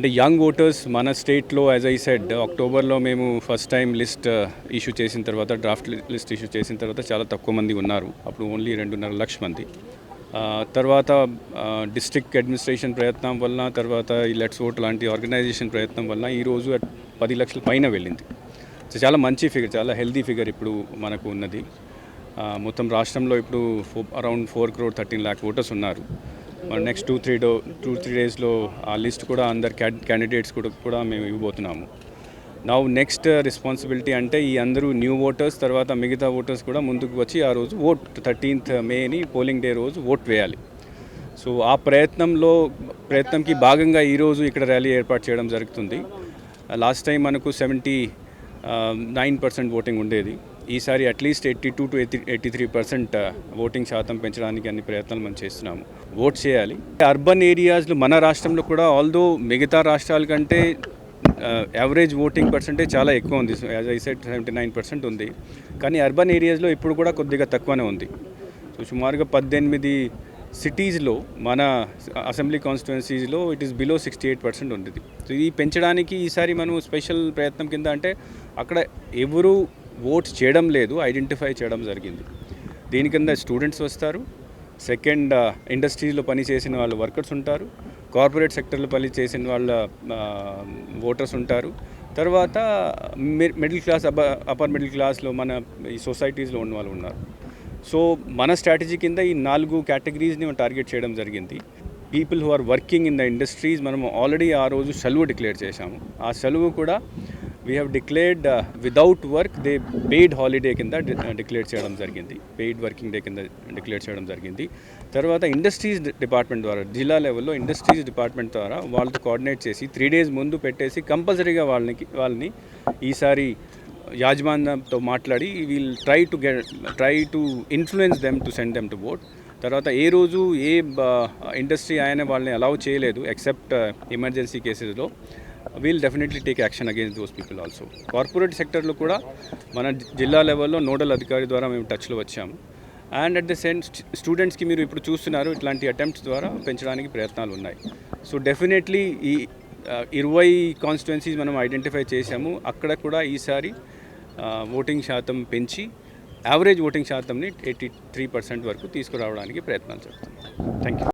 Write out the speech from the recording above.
అంటే young voters మన స్టేట్లో యాజ్ ఐ సెడ్ అక్టోబర్లో మేము ఫస్ట్ టైం లిస్ట్ ఇష్యూ చేసిన తర్వాత డ్రాఫ్ట్ లిస్ట్ ఇష్యూ చేసిన తర్వాత చాలా తక్కువ మంది ఉన్నారు. అప్పుడు ఓన్లీ రెండున్నర లక్ష మంది. తర్వాత డిస్ట్రిక్ట్ అడ్మినిస్ట్రేషన్ ప్రయత్నం వలన తర్వాత ఈ లెట్స్ ఓట్ లాంటి ఆర్గనైజేషన్ ప్రయత్నం వలన ఈరోజు పది లక్షల పైన వెళ్ళింది. సో చాలా మంచి ఫిగర్ చాలా హెల్దీ ఫిగర్ ఇప్పుడు మనకు ఉన్నది. మొత్తం రాష్ట్రంలో ఇప్పుడు four around four crore thirteen lakh voters ఉన్నారు. మన నెక్స్ట్ టూ త్రీ డో టూ త్రీ డేస్లో ఆ లిస్ట్ కూడా అందరు క్యాండిడేట్స్ కూడా కూడా మేము ఇవ్వబోతున్నాము. నా నెక్స్ట్ రెస్పాన్సిబిలిటీ అంటే ఈ అందరూ న్యూ ఓటర్స్ తర్వాత మిగతా ఓటర్స్ కూడా ముందుకు వచ్చి ఆ రోజు ఓట్ థర్టీన్త్ మేని పోలింగ్ డే రోజు ఓట్ వేయాలి. సో ఆ ప్రయత్నంలో ప్రయత్నంకి భాగంగా ఈరోజు ఇక్కడ ర్యాలీ ఏర్పాటు చేయడం జరుగుతుంది. లాస్ట్ టైం మనకు సెవెంటీ నైన్ పర్సెంట్ ఓటింగ్ ఉండేది. ఈసారి at least eighty two to eighty eighty three percent voting శాతం పెంచడానికి అన్ని ప్రయత్నాలు మనం చేస్తున్నాము. ఓట్ చేయాలి. అర్బన్ ఏరియాస్లో మన రాష్ట్రంలో కూడా ఆల్దో మిగతా రాష్ట్రాల కంటే యావరేజ్ ఓటింగ్ పర్సంటేజ్ చాలా ఎక్కువ ఉంది. As I set seventy nine percent ఉంది. కానీ అర్బన్ ఏరియాస్లో ఇప్పుడు కూడా కొద్దిగా తక్కువనే ఉంది. సో సుమారుగా పద్దెనిమిది సిటీస్లో మన assembly కాన్స్టిట్యున్సీస్లో it is below sixty eight percent ఉంది. సో ఇది పెంచడానికి ఈసారి మనం స్పెషల్ ప్రయత్నం కింద అంటే అక్కడ ఎవరు ఓట్ చేయడం లేదు ఐడెంటిఫై చేయడం జరిగింది. దీని కింద స్టూడెంట్స్ వస్తారు. సెకండ్ ఇండస్ట్రీస్లో పనిచేసిన వాళ్ళు వర్కర్స్ ఉంటారు. కార్పొరేట్ సెక్టర్లో పని చేసిన వాళ్ళ ఓటర్స్ ఉంటారు. తర్వాత middle class up upper middle క్లాస్లో మన ఈ సొసైటీస్లో ఉన్న వాళ్ళు ఉన్నారు. సో మన స్ట్రాటజీ కింద ఈ నాలుగు కేటగిరీస్ని మనం టార్గెట్ చేయడం జరిగింది. People who are working in the industries మనం ఆల్రెడీ ఆ రోజు సెలవు డిక్లేర్ చేశాము. ఆ సెలవు కూడా we have declared without work they paid holiday కింద డిక్లేర్ uh, చేయడం జరిగింది. పెయిడ్ వర్కింగ్ డే కింద డిక్లేర్ చేయడం జరిగింది. తర్వాత ఇండస్ట్రీస్ డిపార్ట్మెంట్ ద్వారా జిల్లా లెవెల్లో ఇండస్ట్రీస్ డిపార్ట్మెంట్ ద్వారా వాళ్ళతో కోఆర్డినేట్ చేసి త్రీ డేస్ ముందు పెట్టేసి కంపల్సరీగా వాళ్ళని వాళ్ళని ఈసారి యాజమాన్యంతో మాట్లాడి we'll try to get try to influence them to send them to vote తర్వాత ఏ రోజు ఏ ఇండస్ట్రీ ఆయన వాళ్ళని అలౌ చేయలేదు ఎక్సెప్ట్ ఎమర్జెన్సీ కేసెస్లో we'll definitely take action against those people also corporate సెక్టర్లో కూడా మన జిల్లా లెవెల్లో నోడల్ అధికారి ద్వారా మేము టచ్లో వచ్చాము. అండ్ అట్ ద సేమ్ స్టూడెంట్స్కి మీరు ఇప్పుడు చూస్తున్నారు ఇట్లాంటి అటెంప్ట్స్ ద్వారా పెంచడానికి ప్రయత్నాలు ఉన్నాయి. సో డెఫినెట్లీ ఈ ఇరవై కాన్స్టిట్యున్సీస్ మనం ఐడెంటిఫై చేశాము. అక్కడ కూడా ఈసారి ఓటింగ్ శాతం పెంచి యావరేజ్ ఓటింగ్ శాతంని ఎయిటీ త్రీ పర్సెంట్ వరకు తీసుకురావడానికి ప్రయత్నాలు చేస్తున్నాం థ్యాంక్ యూ